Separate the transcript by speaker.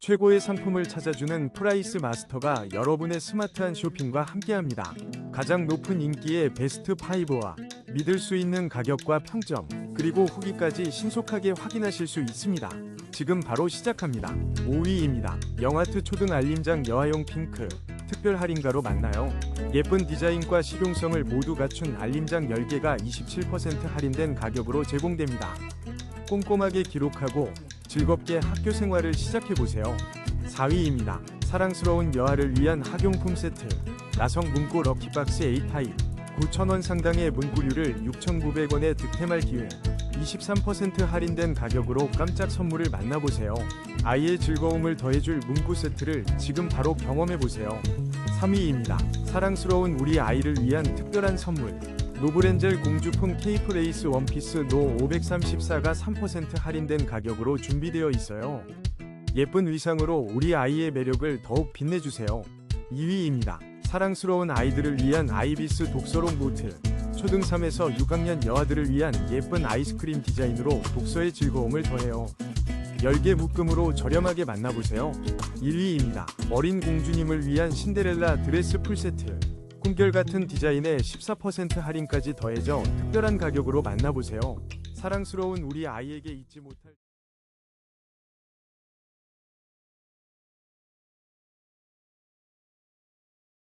Speaker 1: 최고의 상품을 찾아주는 프라이스 마스터가 여러분의 스마트한 쇼핑과 함께합니다. 가장 높은 인기의 베스트 5와 믿을 수 있는 가격과 평점, 그리고 후기까지 신속하게 확인하실 수 있습니다. 지금 바로 시작합니다. 5위입니다. 영하트 초등 알림장 여아용 핑크 특별 할인가로 만나요. 예쁜 디자인과 실용성을 모두 갖춘 알림장 10개가 27% 할인된 가격으로 제공됩니다. 꼼꼼하게 기록하고 즐겁게 학교 생활을 시작해보세요. 4위입니다. 사랑스러운 여아를 위한 학용품 세트 나성 문구 럭키박스 A타입 9,000원 상당의 문구류를 6,900원에 득템할 기회 23% 할인된 가격으로 깜짝 선물을 만나보세요. 아이의 즐거움을 더해줄 문구 세트를 지금 바로 경험해보세요. 3위입니다. 사랑스러운 우리 아이를 위한 특별한 선물 노브렌젤 공주품 케이프 레이스 원피스 노 534가 3% 할인된 가격으로 준비되어 있어요. 예쁜 의상으로 우리 아이의 매력을 더욱 빛내주세요. 2위입니다. 사랑스러운 아이들을 위한 아이비스 독서롱 노트. 초등 3에서 6학년 여아들을 위한 예쁜 아이스크림 디자인으로 독서의 즐거움을 더해요. 10개 묶음으로 저렴하게 만나보세요. 1위입니다. 어린 공주님을 위한 신데렐라 드레스 풀세트. 꿈결 같은 디자인에 14% 할인까지 더해져 특별한 가격으로 만나보세요. 사랑스러운 우리 아이에게 잊지 못할